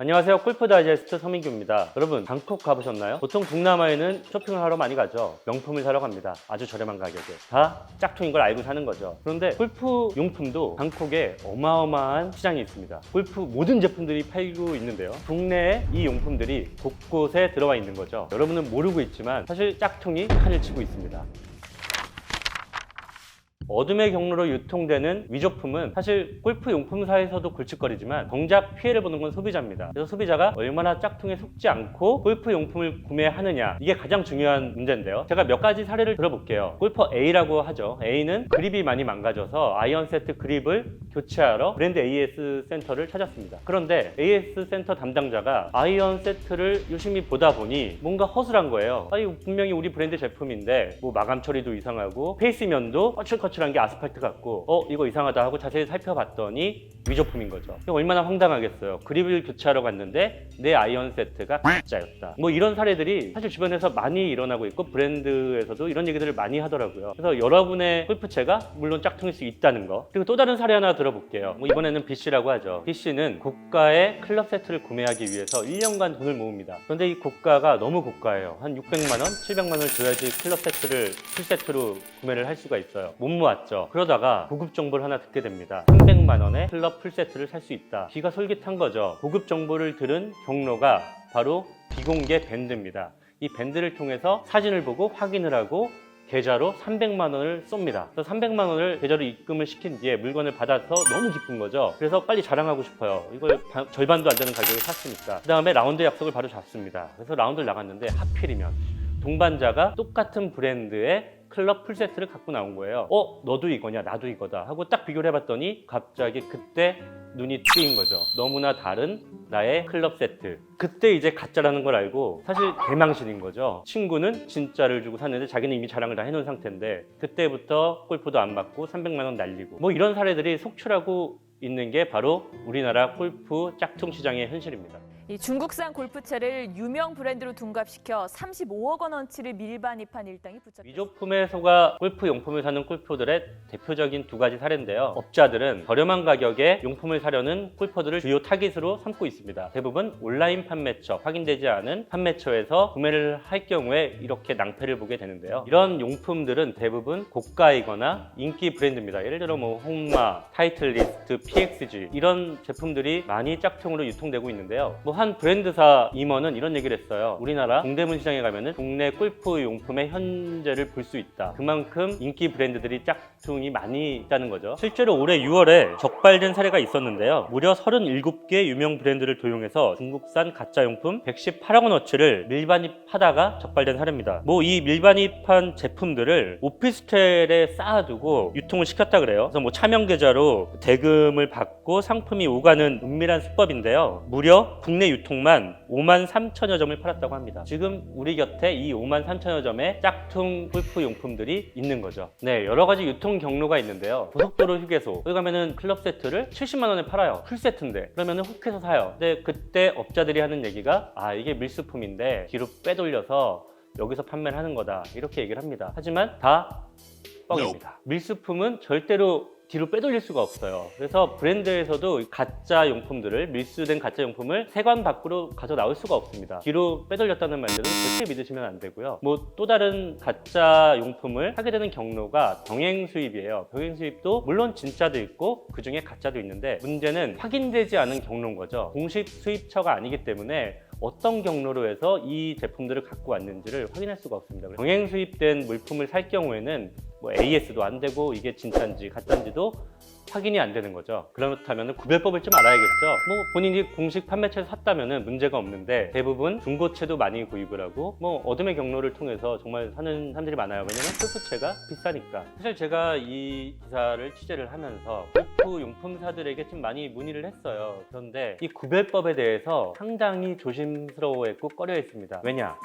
안녕하세요. 골프 다이제스트 서민규입니다. 여러분, 방콕 가보셨나요? 보통 동남아에는 쇼핑을 하러 많이 가죠. 명품을 사러 갑니다. 아주 저렴한 가격에. 다 짝퉁인 걸 알고 사는 거죠. 그런데 골프 용품도 방콕에 어마어마한 시장이 있습니다. 골프 모든 제품들이 팔고 있는데요. 국내에 이 용품들이 곳곳에 들어와 있는 거죠. 여러분은 모르고 있지만 사실 짝퉁이 판을 치고 있습니다. 어둠의 경로로 유통되는 위조품은 사실 골프 용품사에서도 굴칫거리지만 정작 피해를 보는 건 소비자입니다. 그래서 소비자가 얼마나 짝퉁에 속지 않고 골프 용품을 구매하느냐 이게 가장 중요한 문제인데요. 제가 몇 가지 사례를 들어볼게요. 골퍼 A라고 하죠. A는 그립이 많이 망가져서 아이언 세트 그립을 교체하러 브랜드 AS 센터를 찾았습니다. 그런데 AS 센터 담당자가 아이언 세트를 유심히 보다 보니 뭔가 허술한 거예요. 아, 이거 분명히 우리 브랜드 제품인데 뭐 마감 처리도 이상하고 페이스면도 거칠거칠 한 게 아스팔트 같고 어 이거 이상하다 하고 자세히 살펴봤더니 위조품인 거죠. 얼마나 황당하겠어요. 그립을 교체하러 갔는데 내 아이언 세트가 가짜였다. 뭐 이런 사례들이 사실 주변에서 많이 일어나고 있고 브랜드에서도 이런 얘기들을 많이 하더라고요. 그래서 여러분의 골프채가 물론 짝퉁일 수 있다는 거. 그리고 또 다른 사례 하나 들어볼게요. 뭐 이번에는 B씨라고 하죠. B씨는 고가의 클럽 세트를 구매하기 위해서 1년간 돈을 모읍니다. 그런데 이 고가가 너무 고가예요. 한 600만 원, 700만 원을 줘야지 클럽 세트를 풀세트로 구매를 할 수가 있어요. 못 모 았죠. 그러다가 고급 정보를 하나 듣게 됩니다. 300만 원에 클럽 풀세트를 살 수 있다. 귀가 솔깃한 거죠. 고급 정보를 들은 경로가 바로 비공개 밴드입니다. 이 밴드를 통해서 사진을 보고 확인을 하고 계좌로 300만 원을 쏩니다. 그래서 300만 원을 계좌로 입금을 시킨 뒤에 물건을 받아서 너무 기쁜 거죠. 그래서 빨리 자랑하고 싶어요. 이걸 바- 절반도 안 되는 가격에 샀으니까. 그 다음에 라운드 약속을 바로 잡습니다. 그래서 라운드를 나갔는데 하필이면 동반자가 똑같은 브랜드의 클럽 풀세트를 갖고 나온 거예요. 어, 너도 이거냐, 나도 이거다 하고 딱 비교를 해봤더니 갑자기 그때 눈이 트인 거죠. 너무나 다른 나의 클럽 세트. 그때 이제 가짜라는 걸 알고 사실 대망신인 거죠. 친구는 진짜를 주고 샀는데 자기는 이미 자랑을 다 해놓은 상태인데 그때부터 골프도 안 맞고 300만 원 날리고 뭐 이런 사례들이 속출하고 있는 게 바로 우리나라 골프 짝퉁 시장의 현실입니다. 이 중국산 골프채를 유명 브랜드로 둔갑시켜 35억 원어치를 밀반입한 일당이 붙잡혔습니다. 위조품에 속아 골프 용품을 사는 골퍼들의 대표적인 두 가지 사례인데요. 업자들은 저렴한 가격에 용품을 사려는 골퍼들을 주요 타깃으로 삼고 있습니다. 대부분 온라인 판매처, 확인되지 않은 판매처에서 구매를 할 경우에 이렇게 낭패를 보게 되는데요. 이런 용품들은 대부분 고가이거나 인기 브랜드입니다. 예를 들어 뭐 홍마, 타이틀리스트, PXG 이런 제품들이 많이 짝퉁으로 유통되고 있는데요. 뭐한 브랜드사 임원은 이런 얘기를 했어요. 우리나라 동대문 시장에 가면은 국내 골프 용품의 현재를 볼 수 있다. 그만큼 인기 브랜드들이 짝퉁이 많이 있다는 거죠. 실제로 올해 6월에 적발된 사례가 있었는데요. 무려 37개 유명 브랜드를 도용해서 중국산 가짜 용품 118억 원어치를 밀반입하다가 적발된 사례입니다. 뭐 이 밀반입한 제품들을 오피스텔에 쌓아두고 유통을 시켰다 그래요. 그래서 뭐 차명 계좌로 대금을 받고 상품이 오가는 은밀한 수법인데요. 무려 국내 유통만 5만 3천여 점을 팔았다고 합니다. 지금 우리 곁에 이 5만 3천여 점의 짝퉁 골프 용품들이 있는 거죠. 네, 여러 가지 유통 경로가 있는데요. 고속도로 휴게소 여기 가면은 클럽 세트를 70만 원에 팔아요. 풀 세트인데 그러면은 훅해서 사요. 근데 그때 업자들이 하는 얘기가 아 이게 밀수품인데 뒤로 빼돌려서 여기서 판매를 하는 거다 이렇게 얘기를 합니다. 하지만 다 뻥입니다. 밀수품은 절대로 뒤로 빼돌릴 수가 없어요. 그래서 브랜드에서도 가짜 용품들을 밀수된 가짜 용품을 세관 밖으로 가져 나올 수가 없습니다. 뒤로 빼돌렸다는 말들은 절대 믿으시면 안 되고요. 뭐 또 다른 가짜 용품을 하게 되는 경로가 병행 수입이에요. 병행 수입도 물론 진짜도 있고 그 중에 가짜도 있는데 문제는 확인되지 않은 경로인 거죠. 공식 수입처가 아니기 때문에 어떤 경로로 해서 이 제품들을 갖고 왔는지를 확인할 수가 없습니다. 병행 수입된 물품을 살 경우에는 뭐 AS도 안 되고 이게 진짜인지 가짜인지도 확인이 안 되는 거죠. 그렇다면 구별법을 좀 알아야겠죠. 뭐 본인이 공식 판매처에서 샀다면 문제가 없는데 대부분 중고채도 많이 구입을 하고 뭐 어둠의 경로를 통해서 정말 사는 사람들이 많아요. 왜냐면 골프채가 비싸니까. 사실 제가 이 기사를 취재를 하면서 골프 용품사들에게 좀 많이 문의를 했어요. 그런데 이 구별법에 대해서 상당히 조심스러워했고 꺼려했습니다. 왜냐?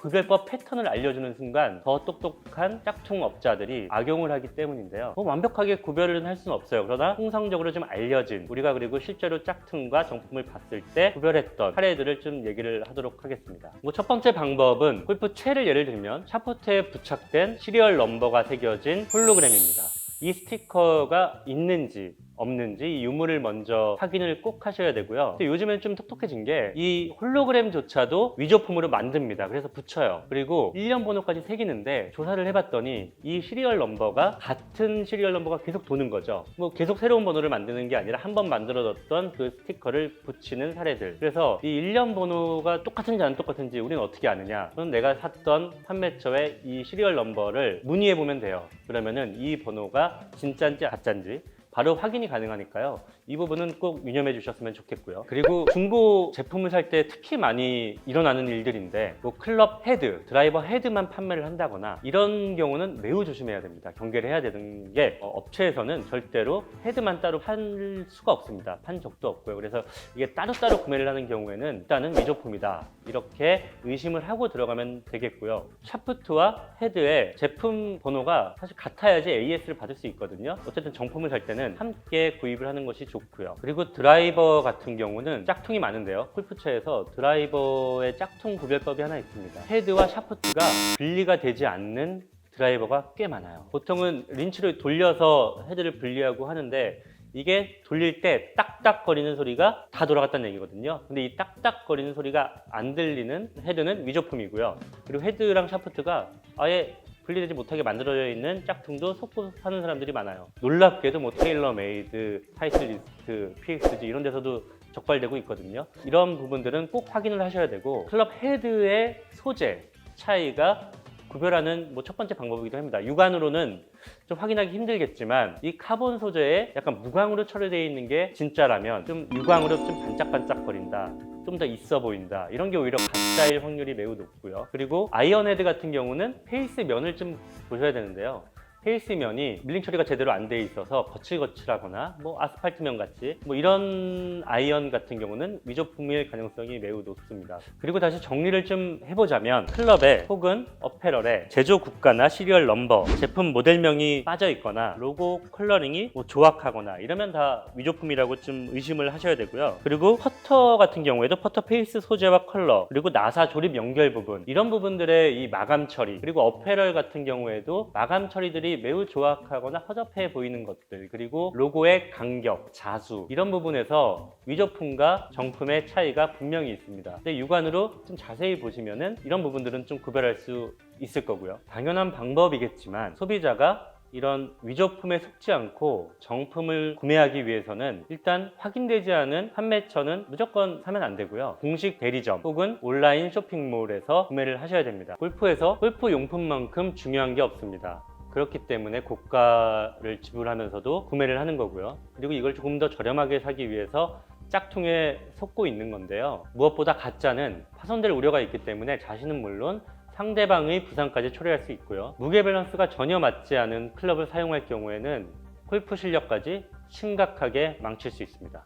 구별법 패턴을 알려주는 순간 더 똑똑한 짝퉁 업자들이 악용을 하기 때문인데요. 뭐 완벽하게 구별은 할 수는 없어요. 그러나 통상적으로 좀 알려진 우리가 그리고 실제로 짝퉁과 정품을 봤을 때 구별했던 사례들을 좀 얘기를 하도록 하겠습니다. 뭐 첫 번째 방법은 골프 채를 예를 들면 샤프트에 부착된 시리얼 넘버가 새겨진 홀로그램입니다. 이 스티커가 있는지 없는지 이 유무를 먼저 확인을 꼭 하셔야 되고요. 요즘엔 좀 똑똑해진 게 이 홀로그램조차도 위조품으로 만듭니다. 그래서 붙여요. 그리고 1년 번호까지 새기는데 조사를 해봤더니 이 시리얼 넘버가 같은 시리얼 넘버가 계속 도는 거죠. 뭐 계속 새로운 번호를 만드는 게 아니라 한 번 만들어뒀던 그 스티커를 붙이는 사례들. 그래서 이 1년 번호가 똑같은지 안 똑같은지 우리는 어떻게 아느냐? 그럼 내가 샀던 판매처의 이 시리얼 넘버를 문의해 보면 돼요. 그러면은 이 번호가 진짜인지 가짜인지 바로 확인이 가능하니까요. 이 부분은 꼭 유념해 주셨으면 좋겠고요. 그리고 중고 제품을 살 때 특히 많이 일어나는 일들인데 뭐 클럽 헤드, 드라이버 헤드만 판매를 한다거나 이런 경우는 매우 조심해야 됩니다. 경계를 해야 되는 게 어, 업체에서는 절대로 헤드만 따로 팔 수가 없습니다. 판 적도 없고요. 그래서 이게 따로따로 구매를 하는 경우에는 일단은 위조품이다. 이렇게 의심을 하고 들어가면 되겠고요. 샤프트와 헤드의 제품 번호가 사실 같아야지 AS를 받을 수 있거든요. 어쨌든 정품을 살 때는 함께 구입을 하는 것이 좋고 요. 그리고 드라이버 같은 경우는 짝퉁이 많은데요. 골프채에서 드라이버의 짝퉁 구별법이 하나 있습니다. 헤드와 샤프트가 분리가 되지 않는 드라이버가 꽤 많아요. 보통은 린치를 돌려서 헤드를 분리하고 하는데 이게 돌릴 때 딱딱거리는 소리가 다 돌아갔다는 얘기거든요. 근데 이 딱딱거리는 소리가 안 들리는 헤드는 위조품이고요. 그리고 헤드랑 샤프트가 아예 분리되지 못하게 만들어져 있는 짝퉁도 속고 사는 사람들이 많아요. 놀랍게도 뭐 테일러 메이드, 타이틀리스트, PXG 이런 데서도 적발되고 있거든요. 이런 부분들은 꼭 확인을 하셔야 되고 클럽 헤드의 소재 차이가 구별하는 뭐 첫 번째 방법이기도 합니다. 육안으로는 좀 확인하기 힘들겠지만 이 카본 소재에 약간 무광으로 처리되어 있는 게 진짜라면 좀 유광으로 좀 반짝반짝 거린다. 좀 더 있어 보인다. 이런 게 오히려 가짜일 확률이 매우 높고요. 그리고 아이언헤드 같은 경우는 페이스 면을 좀 보셔야 되는데요. 페이스 면이 밀링 처리가 제대로 안 돼 있어서 거칠거칠하거나 뭐 아스팔트 면 같이 뭐 이런 아이언 같은 경우는 위조품일 가능성이 매우 높습니다. 그리고 다시 정리를 좀 해보자면 클럽에 혹은 어페럴에 제조 국가나 시리얼 넘버, 제품 모델명이 빠져 있거나 로고 컬러링이 뭐 조악하거나 이러면 다 위조품이라고 좀 의심을 하셔야 되고요. 그리고 퍼터 같은 경우에도 퍼터 페이스 소재와 컬러 그리고 나사 조립 연결 부분 이런 부분들의 이 마감 처리 그리고 어페럴 같은 경우에도 마감 처리 들이 매우 조악하거나 허접해 보이는 것들 그리고 로고의 간격, 자수 이런 부분에서 위조품과 정품의 차이가 분명히 있습니다. 근데 육안으로 좀 자세히 보시면은 이런 부분들은 좀 구별할 수 있을 거고요. 당연한 방법이겠지만 소비자가 이런 위조품에 속지 않고 정품을 구매하기 위해서는 일단 확인되지 않은 판매처는 무조건 사면 안 되고요. 공식 대리점 혹은 온라인 쇼핑몰에서 구매를 하셔야 됩니다. 골프에서 골프 용품만큼 중요한 게 없습니다. 그렇기 때문에 고가를 지불하면서도 구매를 하는 거고요. 그리고 이걸 조금 더 저렴하게 사기 위해서 짝퉁에 속고 있는 건데요. 무엇보다 가짜는 파손될 우려가 있기 때문에 자신은 물론 상대방의 부상까지 초래할 수 있고요. 무게 밸런스가 전혀 맞지 않은 클럽을 사용할 경우에는 골프 실력까지 심각하게 망칠 수 있습니다.